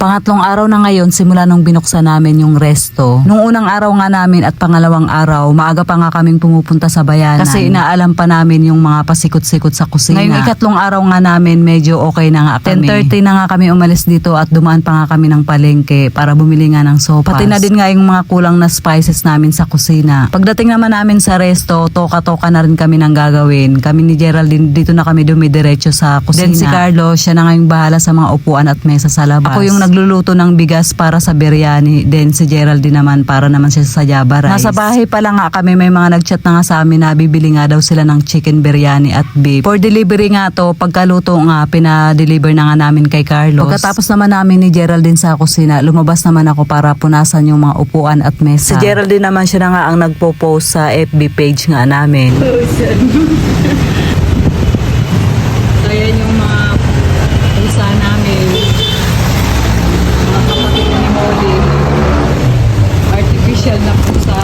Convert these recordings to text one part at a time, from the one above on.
Pangatlong araw na ngayon simula nung binuksan namin yung resto. Nung unang araw nga namin at pangalawang araw, maaga pa nga kaming pumupunta sa bayanan. Kasi inaalam pa namin yung mga pasikot-sikot sa kusina. Ngayong ikatlong araw nga namin, medyo okay na nga kami. 10.30 na nga kami umalis dito at dumaan pa nga kami ng palengke para bumili nga ng sopas. Pati na din nga yung mga kulang na spices namin sa kusina. Pagdating naman namin sa resto, toka-toka na rin kami ng gagawin. Kami ni Geraldine dito na kami dumidiretso sa kusina. Then si Carlo, siya na nga yung bahala sa mga upuan at mesa sa labas. Ako yung nagluluto ng bigas para sa biryani. Then si Geraldine naman para naman siya sa Java rice. Nasa bahay pa lang nga kami, may mga nagchat na nga sa amin na bibili nga daw sila ng chicken biryani at beef. For delivery nga to, pagkaluto nga, pinadeliver na nga namin kay Carlos. Pagkatapos naman namin ni Geraldine sa kusina, lumabas naman ako para punasan yung mga upuan at mesa. Si Geraldine naman siya na nga ang nagpo-post sa FB page nga namin. So yan yung mga pusa namin. Mga kapatid ni Molly. Artificial na pusa.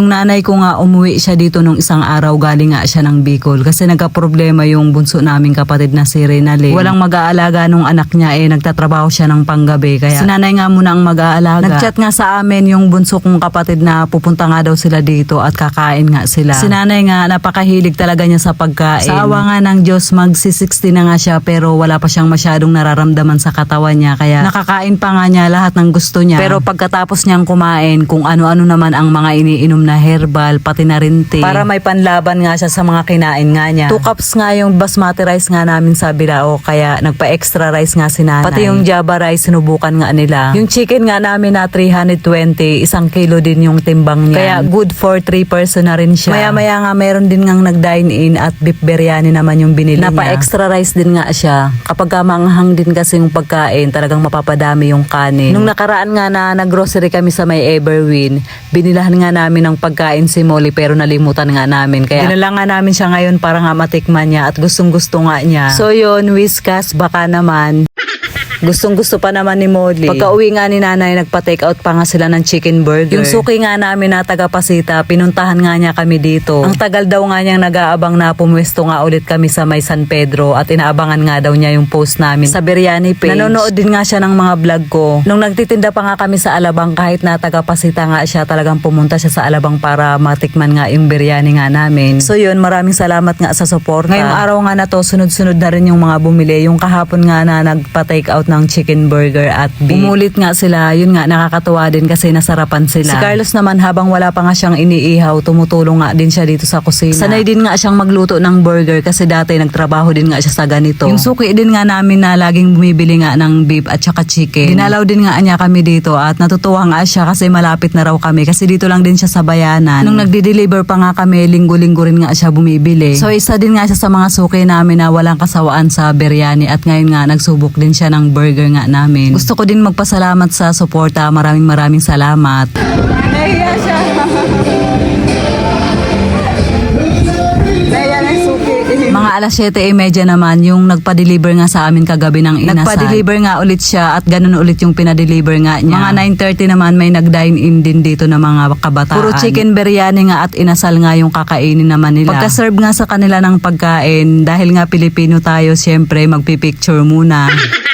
Yung nanay ko nga umuwi siya dito nung isang araw galing nga siya ng Bicol kasi nagka-problema yung bunso naming kapatid na si Renalyn. Walang mag-aalaga nung anak niya eh nagtatrabaho siya ng panggabi kaya si nanay nga muna ang mag-aalaga. Nagchat nga sa amin yung bunso kong kapatid na pupunta nga daw sila dito at kakain nga sila. Si nanay nga napakahilig talaga niya sa pagkain. Sa awa nga ng Diyos magsi-60 na nga siya pero wala pa siyang masyadong nararamdaman sa katawan niya kaya nakakain pa nga niya lahat ng gusto niya. Pero pagkatapos niyang kumain kung ano-ano naman ang mga iniinom na herbal pati na rin tea. Para may panlaban nga siya sa mga kinain nga niya. Two cups nga yung basmati rice nga namin sa Bilao kaya nagpa-extra rice nga si nanay. Pati yung java rice sinubukan nga nila. Yung chicken nga namin na 320, isang kilo din yung timbang niya. Kaya good for 3 person na rin siya. Maya-maya nga meron din ngang nag-dine in at beef biryani naman yung binili niya. Napa-extra rice din nga siya. Kapag ka manghang din kasi yung pagkain, talagang mapapadami yung kanin. Nung nakaraan nga na nag-grocery kami sa may Everwin, binilahan nga namin ng pagkain si Molly pero nalimutan nga namin. Kaya dinala nga namin siya ngayon para nga matikman niya at gustong gusto nga niya. So yun, Whiskas, baka naman. Gustong gusto pa naman ni Molly. Pagka uwi nga ni nanay, nagpa-take out pa nga sila ng chicken burger. Yung suki nga namin na taga Pasita, pinuntahan nga niya kami dito. Ang tagal daw nga niyang nag-aabang na pumwesto nga ulit kami sa may San Pedro at inaabangan nga daw niya yung post namin sa Biryani page. Nanonood din nga siya ng mga vlog ko. Nung nagtitinda pa nga kami sa Alabang kahit na taga Pasita nga siya, talagang pumunta siya sa Alabang para matikman nga yung biryani nga namin. So yun, maraming salamat nga sa support. Ngayong araw nga na to, sunod-sunod na rin yung mga bumili. Yung kahapon nga na nagpa-take out ng chicken burger at beef. Umulit nga sila, yun nga nakakatuwa din kasi nasarapan sila. Si Carlos naman habang wala pa nga siyang iniihaw, tumutulong nga din siya dito sa kusina. Sanay din nga siyang magluto ng burger kasi dati nagtrabaho din nga siya sa ganito. Yung suki din nga namin na laging bumibili nga ng beef at saka chicken. Dinalaw din nga niya kami dito at natutuwa nga siya kasi malapit na raw kami kasi dito lang din siya sa bayanan. Nung nagde-deliver pa nga kami, linggo-linggo rin nga siya bumibili. So isa din nga siya sa mga suki namin na walang kasawaan sa biryani at ngayon nga nagsubok din siya ng burger nga namin. Gusto ko din magpasalamat sa suporta. Maraming maraming salamat. Nahiya siya. Mga alas 7.30 naman yung nagpa-deliver nga sa amin kagabi ng inasal. Nagpa-deliver nga ulit siya at ganun ulit yung pinadeliver nga niya. Mga 9.30 naman may nag-dine in din dito ng mga kabataan. Puro chicken biryani nga at inasal nga yung kakainin naman nila. Pagka-serve nga sa kanila ng pagkain, dahil nga Pilipino tayo, syempre magpipicture muna.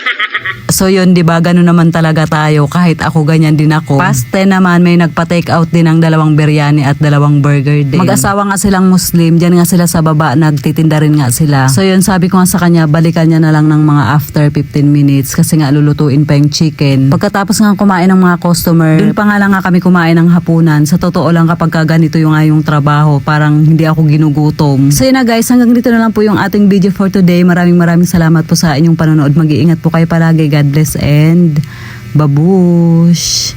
So yun, di ba, ganun naman talaga tayo. Kahit ako, ganyan din ako. Past 10 naman, may nagpa-take out din ng dalawang biryani at dalawang burger din. Mag-asawa nga silang Muslim, dyan nga sila sa baba, nagtitinda rin nga sila. So yun, sabi ko nga sa kanya, balikan niya na lang ng mga after 15 minutes kasi nga lulutuin pa yung chicken. Pagkatapos nga kumain ng mga customer, dun pa nga lang nga kami kumain ng hapunan. Sa totoo lang kapag ka ganito yung nga yung trabaho, parang hindi ako ginugutom. So yun na guys, hanggang dito na lang po yung ating video for today. Maraming maraming salamat po sa inyong panonood. Mag-iingat po kayo palagi. God bless and babush!